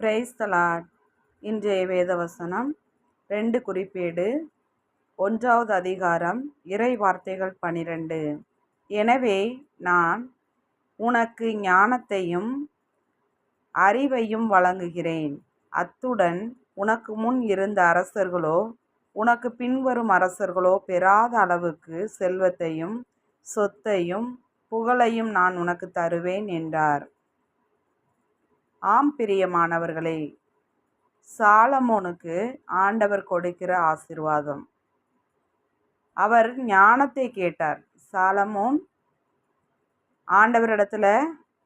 Price தலாட் இன்றைய வேதவசனம் ரெண்டு குறிப்பேடு. ஒன்றாவது அதிகாரம் இறை வார்த்தைகள் பனிரெண்டு. எனவே நான் உனக்கு ஞானத்தையும் அறிவையும் வழங்குகிறேன். அத்துடன் உனக்கு முன் இருந்த அரசர்களோ உனக்கு பின்வரும் அரசர்களோ பெறாத அளவுக்கு செல்வத்தையும் சொத்தையும் புகழையும் நான் உனக்கு தருவேன் என்றார். ஆம் பிரியமானவர்களே சாலமோனுக்கு ஆண்டவர் கொடுக்கிற ஆசிர்வாதம். அவர் ஞானத்தை கேட்டார். சாலமோன் ஆண்டவரிடத்துல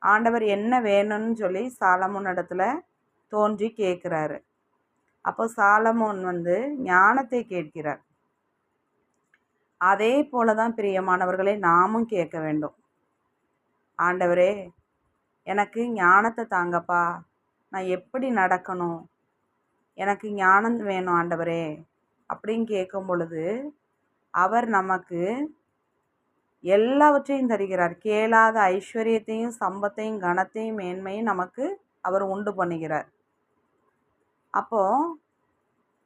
ஆண்டவர் என்ன வேணும்னு சொல்லி சாலமோன் இடத்துல தோன்றி கேட்குறாரு. அப்போ சாலமோன் வந்து ஞானத்தை கேட்கிறார். அதே போல தான் பிரியமானவர்களை நாமும் கேட்க வேண்டும். ஆண்டவரே எனக்கு ஞானத்தை தாங்கப்பா. நான் எப்படி நடக்கணும்? எனக்கு ஞானம் வேணும் ஆண்டவரே. அப்படின்னு கேட்கும் பொழுது அவர் நமக்கு எல்லாவற்றையும் தருகிறார். கேளாத ஐஸ்வர்யத்தையும் சம்பத்தையும் கனத்தையும் மேன்மையும் நமக்கு அவர் உண்டு பண்ணுகிறார். அப்போது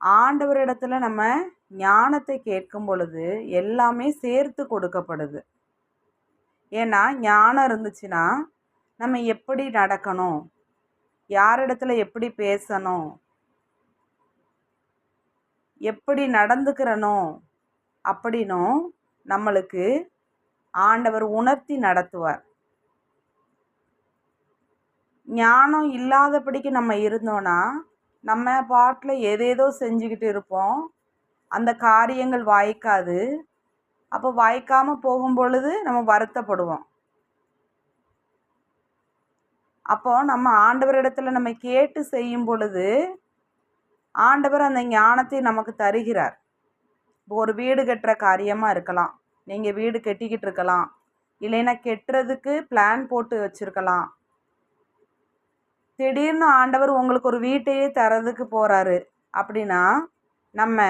ஆண்டவரிடத்தில் நம்ம ஞானத்தை கேட்கும் பொழுது எல்லாமே சேர்த்து கொடுக்கப்படுது. ஏன்னா ஞானம் இருந்துச்சுன்னா நம்ம எப்படி நடக்கணும்? யாரிடத்துல எப்படி பேசணும்? எப்படி நடந்துக்கிறனோ அப்படின்னும் நம்மளுக்கு ஆண்டவர் உணர்த்தி நடத்துவார். ஞானம் இல்லாதபடிக்கு நம்ம இருந்தோன்னா நம்ம பாட்டில் எதேதோ செஞ்சுக்கிட்டு இருப்போம். அந்த காரியங்கள் வாய்க்காது. அப்போ வாய்க்காமல் போகும் பொழுது நம்ம வருத்தப்படுவோம். அப்போ நம்ம ஆண்டவரிடத்துல நம்ம கேட்டு செய்யும் பொழுது ஆண்டவர் அந்த ஞானத்தை நமக்கு தருகிறார். இப்போ ஒரு வீடு கட்டுற காரியமாக இருக்கலாம். நீங்கள் வீடு கட்டிக்கிட்டு இருக்கலாம். இல்லைன்னா கெட்டுறதுக்கு பிளான் போட்டு வச்சுருக்கலாம். திடீர்னு ஆண்டவர் உங்களுக்கு ஒரு வீட்டையே தரதுக்கு போகிறாரு அப்படின்னா நம்ம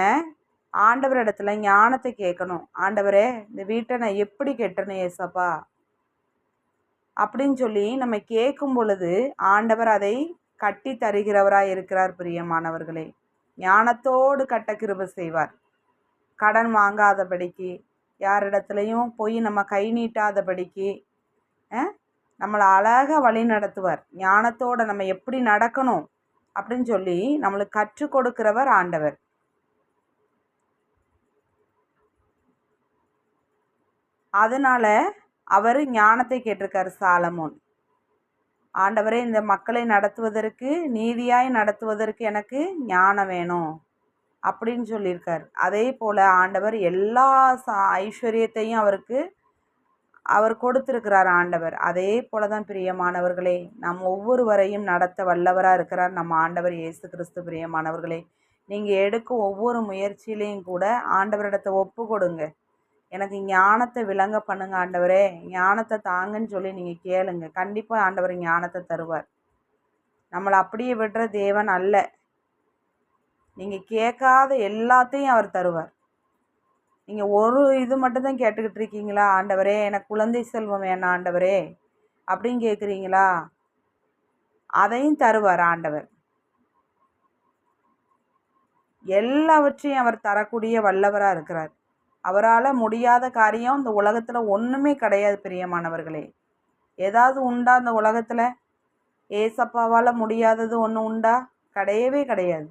ஆண்டவர் இடத்துல ஞானத்தை கேட்கணும். ஆண்டவரே இந்த வீட்டை நான் எப்படி கெட்டணும் ஏசப்பா? அப்படின்னு சொல்லி நம்ம கேட்கும் பொழுது ஆண்டவர் அதை கட்டி தருகிறவராக இருக்கிறார் பிரியமானவர்களே. ஞானத்தோடு கட்ட கிருப செய்வார். கடன் வாங்காதபடிக்கு யாரிடத்துலையும் போய் நம்ம கை நீட்டாதபடிக்கு நம்மளை அழகாக வழி நடத்துவார். ஞானத்தோடு நம்ம எப்படி நடக்கணும் அப்படின்னு சொல்லி நம்மளுக்கு கற்றுக் கொடுக்கிறவர் ஆண்டவர். அதனால் அவர் ஞானத்தை கேட்டிருக்கார் சாலமோன். ஆண்டவரே இந்த மக்களை நடத்துவதற்கு நீதியாய் நடத்துவதற்கு எனக்கு ஞானம் வேணும் அப்படின்னு சொல்லியிருக்கார். அதே போல் ஆண்டவர் எல்லா சா ஐஸ்வர்யத்தையும் அவருக்கு அவர் கொடுத்துருக்கிறார் ஆண்டவர். அதே போல தான் பிரியமானவர்களே நம் ஒவ்வொருவரையும் நடத்த வல்லவராக இருக்கிறார் நம்ம ஆண்டவர் இயேசு கிறிஸ்து பிரியமானவர்களே. நீங்கள் எடுக்கும் ஒவ்வொரு முயற்சியிலையும் கூட ஆண்டவரிடத்தை ஒப்பு கொடுங்க. எனக்கு ஞானத்தை விளங்க பண்ணுங்க ஆண்டவரே. ஞானத்தை தாங்கன்னு சொல்லி நீங்கள் கேளுங்க. கண்டிப்பாக ஆண்டவர் ஞானத்தை தருவார். நம்மளை அப்படியே விடுற தேவன் அல்ல. நீங்கள் கேட்காத எல்லாத்தையும் அவர் தருவார். நீங்கள் ஒரு இது மட்டும்தான் கேட்டுக்கிட்டு இருக்கீங்களா? ஆண்டவரே எனக்கு குழந்தை செல்வம் வேணாம் ஆண்டவரே? அப்படின்னு கேட்குறீங்களா? அதையும் தருவார் ஆண்டவர். எல்லாவற்றையும் அவர் தரக்கூடிய வல்லவராக இருக்கிறார். அவரால் முடியாத காரியம் இந்த உலகத்தில் ஒன்றுமே கிடையாது பிரியமானவர்களே. ஏதாவது உண்டா இந்த உலகத்தில்? ஏசப்பாவால் முடியாதது ஒன்று உண்டா? கிடையவே கிடையாது.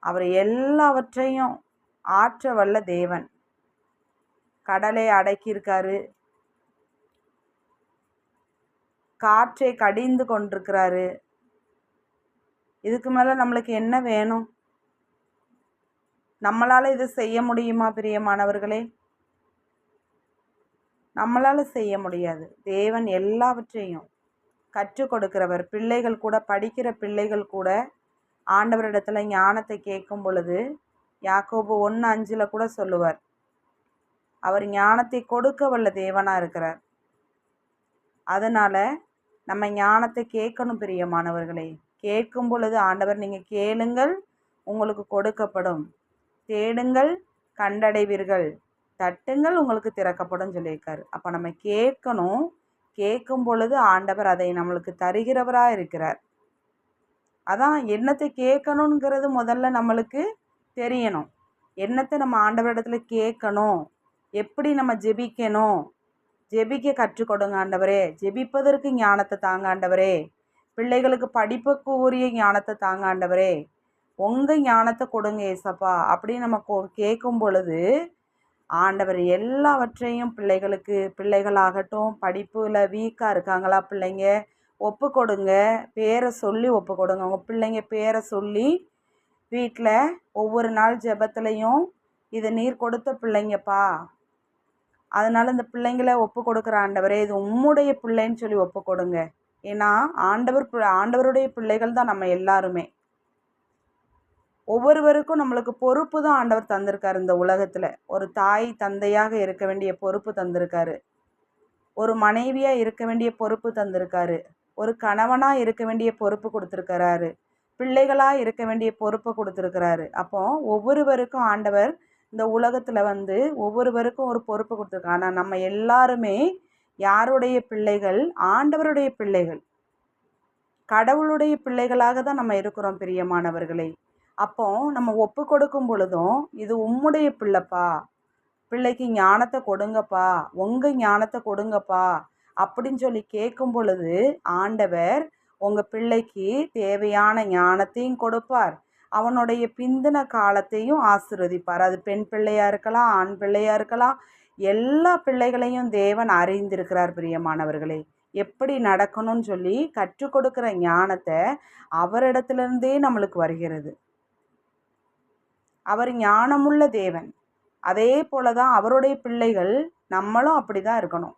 அவர் எல்லாவற்றையும் ஆற்ற வல்ல தேவன். கடலை அடக்கியிருக்காரு. காற்றை கடிந்து கொண்டிருக்கிறாரு. இதுக்கு மேலே நம்மளுக்கு என்ன வேணும்? நம்மளால் இது செய்ய முடியுமா பிரியமானவர்களே? நம்மளால் செய்ய முடியாது. தேவன் எல்லாவற்றையும் கற்றுக் கொடுக்கிறவர். பிள்ளைகள் கூட படிக்கிற பிள்ளைகள் கூட ஆண்டவரிடத்துல ஞானத்தை கேட்கும் பொழுது யாக்கோபு ஒன்று அஞ்சில் கூட சொல்லுவார் அவர் ஞானத்தை கொடுக்க வல்ல தேவனாக இருக்கிறார். அதனால் நம்ம ஞானத்தை கேட்கணும் பிரியமானவர்களே. கேட்கும் பொழுது ஆண்டவர் நீங்கள் கேளுங்கள் உங்களுக்கு கொடுக்கப்படும். தேடுங்கள் கண்டடைவீர்கள். தட்டுங்கள் உங்களுக்கு திறக்கப்படும் சொல்லியிருக்காரு. அப்போ நம்ம கேட்கணும். கேட்கும் பொழுது ஆண்டவர் அதை நம்மளுக்கு தருகிறவராக இருக்கிறார். அதான் என்னத்தை கேட்கணுங்கிறது முதல்ல நம்மளுக்கு தெரியணும். என்னத்தை நம்ம ஆண்டவரிடத்துல கேட்கணும். எப்படி நம்ம ஜெபிக்கணும்? ஜெபிக்க கற்றுக் கொடுங்க ஆண்டவரே. ஜெபிப்பதற்கு ஞானத்தை தாங்க ஆண்டவரே. பிள்ளைகளுக்கு படிப்புக்கு உரிய ஞானத்தை தாங்க ஆண்டவரே. உங்கள் ஞானத்தை கொடுங்க ஏசப்பா அப்படின்னு நம்ம கேட்கும் பொழுது ஆண்டவர் எல்லாவற்றையும் பிள்ளைகளுக்கு பிள்ளைகளாகட்டும் படிப்பில் வீக்காக இருக்காங்களா பிள்ளைங்க ஒப்பு கொடுங்க பேரை சொல்லி ஒப்பு கொடுங்க. உங்கள் பிள்ளைங்க பேரை சொல்லி வீட்டில் ஒவ்வொரு நாள் ஜெபத்துலையும் இது நீர் கொடுத்த பிள்ளைங்கப்பா. அதனால் இந்த பிள்ளைங்கள ஒப்பு கொடுக்குற ஆண்டவரே இது உம்முடைய பிள்ளைன்னு சொல்லி ஒப்பு கொடுங்க. ஏன்னா ஆண்டவர் பி- ஆண்டவருடைய பிள்ளைகள் தான் நம்ம எல்லாருமே. ஒவ்வொருவருக்கும் நம்மளுக்கு பொறுப்பு தான் ஆண்டவர் தந்திருக்காரு இந்த உலகத்தில். ஒரு தாய் தந்தையாக இருக்க வேண்டிய பொறுப்பு தந்திருக்காரு. ஒரு மனைவியாக இருக்க வேண்டிய பொறுப்பு தந்திருக்காரு. ஒரு கணவனாக இருக்க வேண்டிய பொறுப்பு கொடுத்துருக்கிறாரு. பிள்ளைகளாக இருக்க வேண்டிய பொறுப்பை கொடுத்துருக்கிறாரு. அப்போ ஒவ்வொருவருக்கும் ஆண்டவர் இந்த உலகத்தில் வந்து ஒவ்வொருவருக்கும் ஒரு பொறுப்பு கொடுத்துருக்காரு. ஆனால் நம்ம எல்லாருமே யாருடைய பிள்ளைகள்? ஆண்டவருடைய பிள்ளைகள். கடவுளுடைய பிள்ளைகளாக தான் நம்ம இருக்கிறோம் பிரியமானவர்களே. அப்போ நம்ம ஒப்பு கொடுக்கும் பொழுதும் இது உம்முடைய பிள்ளைப்பா. பிள்ளைக்கு ஞானத்தை கொடுங்கப்பா. உங்கள் ஞானத்தை கொடுங்கப்பா. அப்படின்னு சொல்லி கேட்கும் பொழுது ஆண்டவர் உங்கள் பிள்ளைக்கு தேவையான ஞானத்தையும் கொடுப்பார். அவனுடைய பிந்தின காலத்தையும் ஆசிர்வதிப்பார். அது பெண் பிள்ளையாக இருக்கலாம் ஆண் பிள்ளையாக இருக்கலாம். எல்லா பிள்ளைகளையும் தேவன் அறிந்திருக்கிறார் பிரியமானவர்களே. எப்படி நடக்கணும்னு சொல்லி கற்றுக் கொடுக்குற ஞானத்தை அவரிடத்துலேருந்தே நம்மளுக்கு வருகிறது. அவர் ஞானமுள்ள தேவன். அதே போல தான் அவருடைய பிள்ளைகள் நம்மளும் அப்படி தான் இருக்கணும்.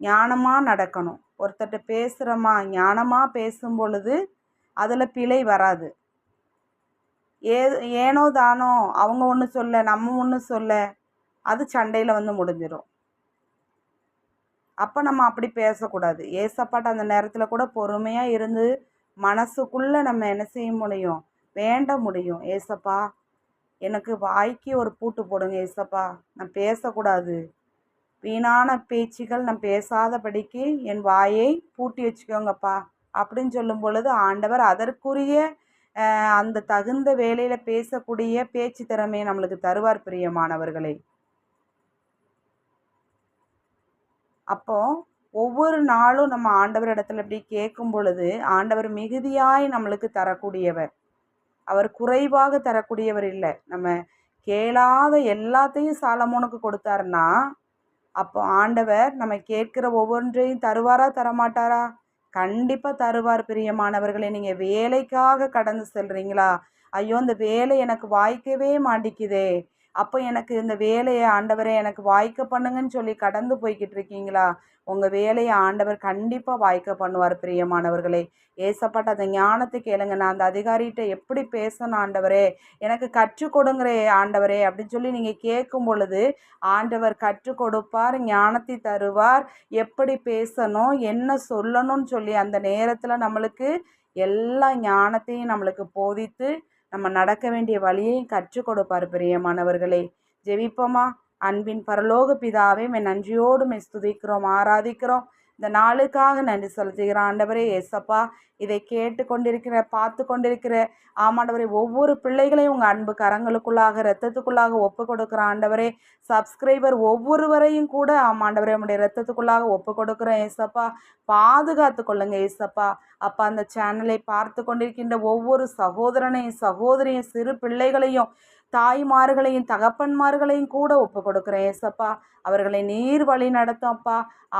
ஞானமாக நடக்கணும். ஒருத்தர்கிட்ட பேசுகிறோமா ஞானமாக பேசும் பொழுது அதில் பிழை வராது. ஏ ஏனோ தானோ அவங்க ஒன்று சொல்ல நம்ம ஒன்று சொல்ல அது சண்டையில் வந்து முடிஞ்சிடும் அப்போ நம்ம அப்படி பேசக்கூடாது. ஏசப்பாட்ட அந்த நேரத்தில் கூட பொறுமையாக இருந்து மனசுக்குள்ளே நம்ம என்ன செய்ய முடியும்? வேண்ட முடியும். ஏசப்பா எனக்கு வாய்க்கு ஒரு பூட்டு போடுங்க ஏசப்பா. நான் பேசக்கூடாது. வீணான பேச்சுகள் நான் பேசாதபடிக்கு என் வாயை பூட்டி வச்சுக்கோங்கப்பா. அப்படின்னு சொல்லும் பொழுது ஆண்டவர் அதற்குரிய அந்த தகுந்த வேலையில் பேசக்கூடிய பேச்சு திறமையை நம்மளுக்கு தருவார் பிரியமானவர்களே. அப்போ ஒவ்வொரு நாளும் நம்ம ஆண்டவர் இடத்துல இப்படி கேட்கும் பொழுது ஆண்டவர் மிகுதியாய் நம்மளுக்கு தரக்கூடியவர். அவர் குறைவாக தரக்கூடியவர் இல்லை. நம்ம கேளாத எல்லாத்தையும் சாலமோனுக்கு கொடுத்தாருன்னா அப்போ ஆண்டவர் நம்ம கேட்குற ஒவ்வொன்றையும் தருவாரா தரமாட்டாரா? கண்டிப்பாக தருவார் பிரியமானவர்களே. நீங்கள் வேலைக்காக கடந்து செல்றீங்களா? ஐயோ இந்த வேலை எனக்கு வாய்க்கவே மாட்டிக்குதே. அப்போ எனக்கு இந்த வேலையை ஆண்டவரே எனக்கு வாய்க்க பண்ணுங்கன்னு சொல்லி கடந்து போய்கிட்டு இருக்கீங்களா? உங்கள் வேலையை ஆண்டவர் கண்டிப்பாக வாய்க்க பண்ணுவார் பிரியமானவர்களே. ஏசப்பட்ட அந்த ஞானத்தை கேளுங்க. நான் அந்த அதிகாரிகிட்ட எப்படி பேசணும் ஆண்டவரே? எனக்கு கற்றுக் கொடுங்களே ஆண்டவரே அப்படின்னு சொல்லி நீங்கள் கேட்கும் பொழுது ஆண்டவர் கற்றுக் கொடுப்பார் ஞானத்தை தருவார். எப்படி பேசணும் என்ன சொல்லணும்னு சொல்லி அந்த நேரத்தில் நம்மளுக்கு எல்லா ஞானத்தையும் நம்மளுக்கு போதித்து நம்ம நடக்க வேண்டிய வழியையும் கற்றுக் கொடுப்பார் பிரியமானவர்களே. ஜெபிப்போமா? அன்பின் பரலோக பிதாவே மே நன்றியோடு மே ஸ்துதிக்கிறோம் ஆராதிக்கிறோம். இந்த நாளுக்காக நன்றி செலுத்துகிற ஆண்டவரே ஏசப்பா இதை கேட்டு கொண்டிருக்கிற பார்த்து கொண்டிருக்கிற ஆமாண்டவரே ஒவ்வொரு பிள்ளைகளையும் உங்கள் அன்பு கரங்களுக்குள்ளாக ரத்தத்துக்குள்ளாக ஒப்பு கொடுக்குற ஆண்டவரே சப்ஸ்கிரைபர் ஒவ்வொருவரையும் கூட ஆமாண்டவரே உடைய ரத்தத்துக்குள்ளாக ஒப்பு கொடுக்குறோம். ஏசப்பா பாதுகாத்து கொள்ளுங்க ஏசப்பா அப்பா அந்த சேனலை பார்த்து கொண்டிருக்கின்ற ஒவ்வொரு சகோதரனையும் சகோதரியும் சிறு பிள்ளைகளையும் தாய்மார்களையும் தகப்பன்மார்களையும் கூட ஒப்பு கொடுக்குறேன் ஏசப்பா. அவர்களை நீர் வழி நடத்தும்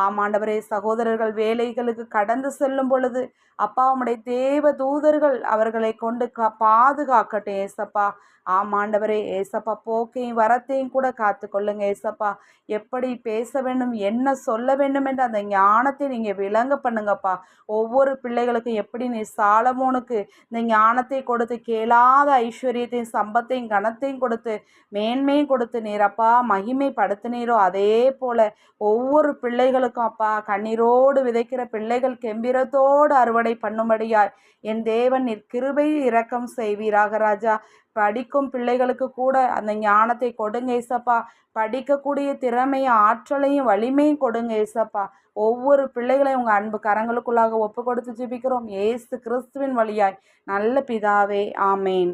ஆமாண்டவரே சகோதரர்கள் வேலைகளுக்கு கடந்து செல்லும் பொழுது அப்பா உம்முடைய தேவ தூதர்கள் அவர்களை கொண்டு கா பாதுகாக்கட்டும் ஏசப்பா. ஆமாண்டவரே ஏசப்பா போக்கையும் வரத்தையும் கூட காத்து கொள்ளுங்க ஏசப்பா. எப்படி பேச வேண்டும் என்ன சொல்ல வேண்டும் என்று அந்த ஞானத்தை நீங்கள் விளங்க பண்ணுங்கப்பா. ஒவ்வொரு பிள்ளைகளுக்கும் எப்படி நீ சாலமோனுக்கு இந்த ஞானத்தை கொடுத்து கேளாத ஐஸ்வர்யத்தையும் சம்பத்தையும் கனத்தையும் கனத்தையும் கொடுத்து மேன்மையும் கொடுத்து நீர் அப்பா மகிமைப்படுத்தினீரோ அதே போல ஒவ்வொரு பிள்ளைகளுக்கும் அப்பா கண்ணீரோடு விதைக்கிற பிள்ளைகள் கெம்பிரத்தோடு அறுவடை பண்ணும்படியாய் என் தேவன் நீர் கிருபை இரக்கம் செய்வீராக ராஜா. படிக்கும் பிள்ளைகளுக்கு கூட அந்த ஞானத்தை கொடுங்க ஏசப்பா. படிக்கக்கூடிய திறமையும் ஆற்றலையும் வலிமையும் கொடுங்க ஏசப்பா. ஒவ்வொரு பிள்ளைகளையும் உங்கள் அன்பு கரங்களுக்குள்ளாக ஒப்பு கொடுத்து ஜிபிக்கிறோம். ஏசு கிறிஸ்துவின் வழியாய். நல்ல பிதாவே ஆமேன்.